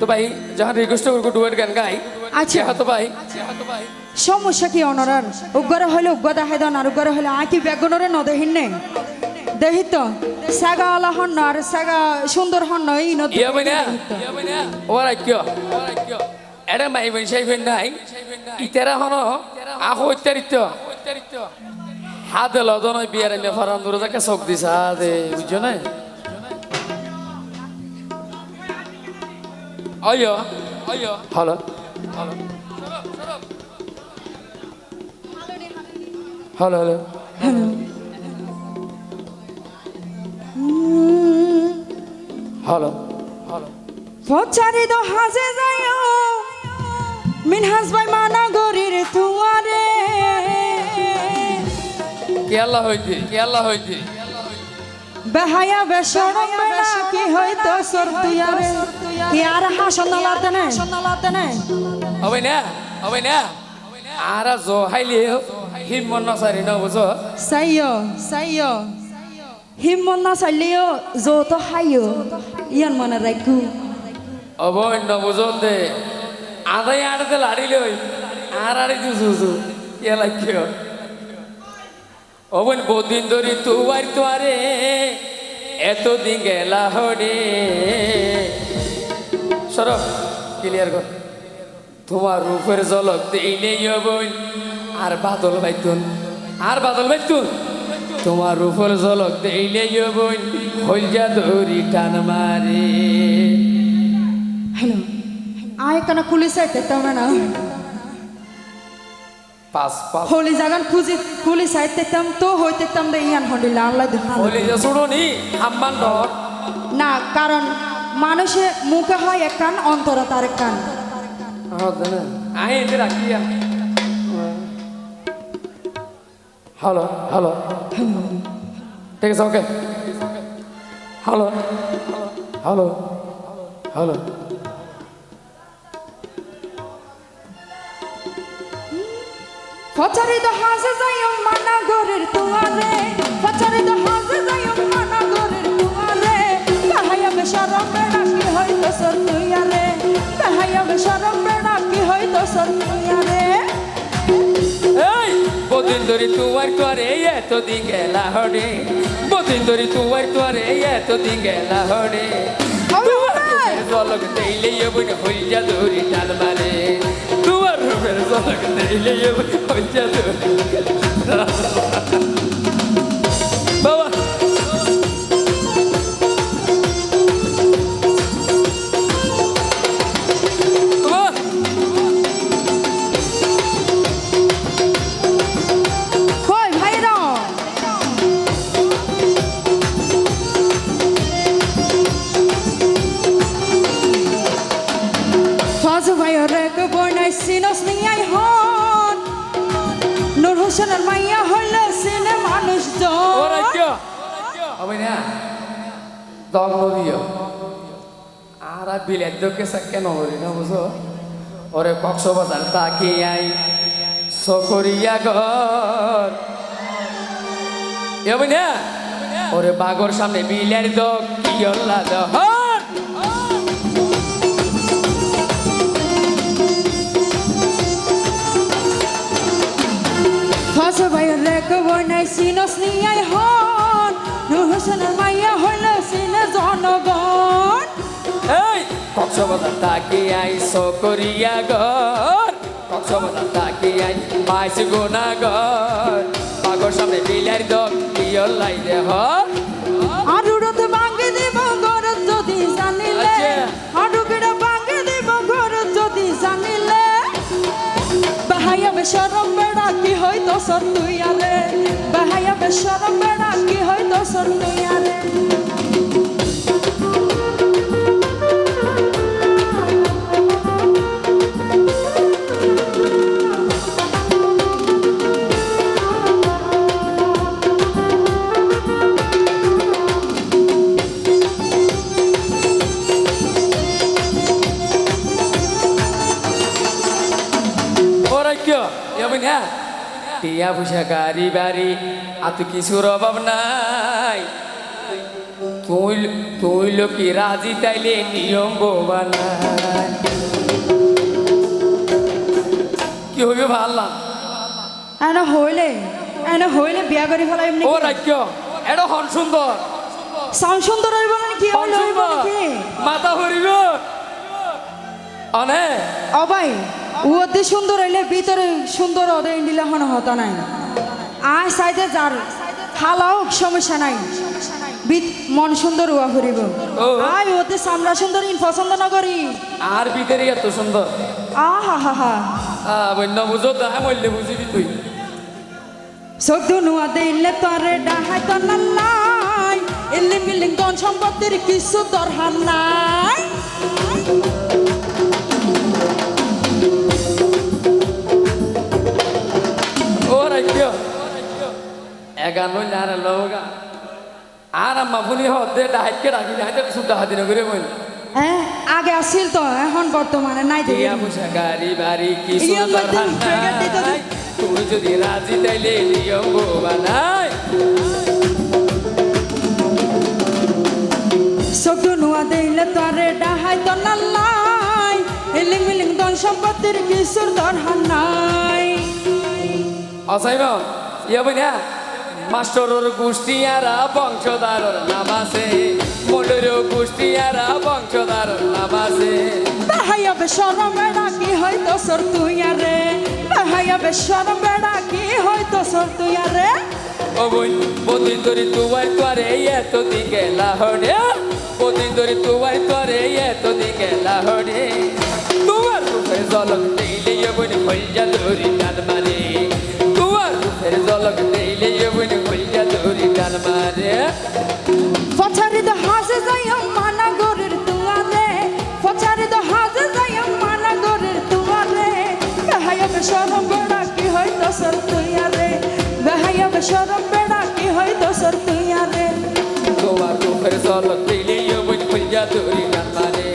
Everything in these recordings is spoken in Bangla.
তো ভাই যখন রিকোয়েস্ট করব ডুয়েট গান গাই। আচ্ছা। তো ভাই? তো ভাই সমস্যা কি অনরার? উগ্গরে হলে উগ্গ দেখাই দন আর উগ্গরে হলে আঁকি বেগুনরে ন দেহিন নে দেহি তো সাগা আলা হন্ন আর সাগা সুন্দর এই ন ইয়া বই না ওরা কিয়? এটা মাই বই সেই বই নাই। ইতারা হন আহ অত্যারিত হাতে লদন বিয়ার এনে ফারান দূরে তাকে চোখ দিছে হাতে বুঝছ না অয় অয় হলো হলো হলো হলো হলো হলো ফচারি দো হাজে যায় মিনহাজ বাই মানা গরির তুয়ারে কেলা হইতে কেলা হইতে বেহায়া বেশরম। বেড়া কি হইতো সর তুয়ারে। কি আর হাসন লাতে নে। লাতে নে। হবে না হবে না। আরা জো হাইলে হিমন নসারি না বুঝো সাইয়ো সাইয়ো হিমন না চাইলেও যত হাইয়ো। ইয়ান মনে রাখু অবন্য বুঝো দে। আদাই আড়তে লাড়িলে ওই আর আড়ি দিছু কে লাগিও অবন বদিন ধরি তুয়ার তুয়ারে এতদিন গেলা হরে। সরব ক্লিয়ার কর। তোমার রূপের ঝলক দিলে বই আর বাদল বাইতুন আর বাদল বাইতুন তোমার রূপের ঝলক দিলে বই হইল যা ধরি টান মারে। হ্যালো, আয় কানা আইতে তামরা না? হোলি জাগান খুঁজি পুলিশ আইতে তাম তো হইতে তাম দে ইয়ান হন্ডিলা আল্লাহ বলি যে শুনুনি হাম্মান ডর না কারণ মানুষে মুখে হয় এক কান অন্তর তার এক কান আই এতে রাখিয়া হ্যালো হ্যালো ঠিক আছে ওকে। হ্যালো হ্যালো হ্যালো ফচারিত হাজে যাইও মানা গরের তুয়ারে ফচারিত হাজে যাইও মানা গরের তুয়ারে কাহাইয়া বেশরম বেড়া কি হইতো সর তুইয়ারে কাহাইয়া বেশরম বেড়া কি হইতো সর তুইয়ারে এই বদিন ধরি তুয়ার তোয়ারে এত দিন গেলা হরে বদিন ধরি তুয়ার তোয়ারে এত দিন গেলা হরে জলক দেইলে বই হইয়া ধরি টান মারে। তুয়ার রূপের জলক হোসেনের মাইয়া হইলে সিনে মানুষ হবে না দল নদীয় আর বিলের দোকে কেন হরি না বুঝো? ওরে কক্সবাজার তাকে আই সকরিয়া ঘর হবে না ওরে বাগর সামনে বিলের দোক কি অল্লা দহর সিনস নিয়াই হন নূর হোসেনের মাইয়া হইলে সিনে জনগণ। এই কক্সবাজার তাকে আই সকরিয়া ঘর? কক্সবাজার তাকে আই মাইস গোনা ঘর বাগর সামনে বিলের দোক কি অল্লাই দেহর আরুড়তে ভাঙে দিব ঘরত যদি জানিলে। আচ্ছা। আরুকিটা ভাঙে দিব ঘরত যদি জানিলে। বাহাইয়া বেশরম বেড়া কি হইতো সর তুই আরে? বাহাইয়া বেশরম বেড়া কি হইতো সর তুই আরে টিয়া পয়সা গাড়ি বাড়ি আর তো কিছুর অভাব নাই। তুই তুই লোকি রাজি তাইলে নিয়ম বানায় কি হইবে ভাবলাম এনে হইলে এনে হইলে বিয়া করে ফেলাই এমনি ও রাজ্য এটা হন সুন্দর। সাউন্ড সুন্দর হইব মানে কি হইব মাথা হরিব অনে। ও উতে সুন্দর হইলে ভিতরে সুন্দর ওদের ইন্ডিলা হন হতা নাই। আয় সাইডে যার হালাও সমস্যা নাই। বিত মন সুন্দর উয়া ফুরিব। আয় ওতে সামরা সুন্দর ইন পছন্দ না করি। আর ভিতরে এত সুন্দর? আহা হা হা বন্য বুঝো তাহা মরলে বুঝিবি তুই। চোখ দুনুয়া দিলে তরে ডাহাই তো ইল্লি মিলিং ধন সম্পত্তির কিছু দরকার নাই। আর লগা। আর আম্মা ফুনি হতে ডাহাইকে ডাকি ডাহাইতে সুদ্ধা হাতিন করে বল হ্যাঁ আগে আসছিল তো এখন বর্তমানে নাই দিয়া পয়সা গাড়ি বাড়ি দিতে নাই তুই যদি রাজি তাইলে নিয়ম বানাই চোখ দুনুয়া দিলে তরে ডাহাই তো নাই। ইলিং মিলিং ধন সম্পত্তির কিছুর দরকার নাই। অসাইব ইয়া বইনা? মাস্টরর গোষ্ঠী আর বংশধারর নাম আছে। মন্ডলীয় গোষ্ঠী আর বংশধারর নাম আছে। বাহাইয়া বেসরম বেড়া কি হয়তো সর তুই আরে? বাহাইয়া বেসরম বেড়া কি হয়তো সর তুই আরে? ও বই বদিন ধরি তুয়াই তোরে এত দিকে লাহড়ে বদিন ধরি তুয়াই তোরে এত দিকে লাহড়ে তোমার রূপের জলক দিলে এ বই হইয়া ধরি টান। মারে ফচারি তো হাসে যাই মানা গরের তুয়ারে ফচারি তো হাসে যাই মানা গরের বেসরম বেড়া কি হয়তো সর তুই আরে বেসরম বেড়া কি হয়তো সর তুই আরে তোমার রূপের জলক দিলে বই হইয়া ধরি টান মারে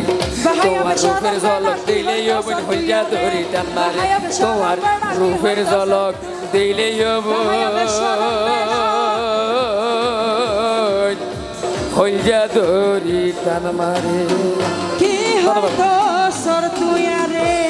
তোমার রূপের জলক দিলে বই হইয়া ধরি টান মারে তোমার রূপের জলক দিলে এ হইয়া দরি টান মারে। কি হতো সর তুই আরে?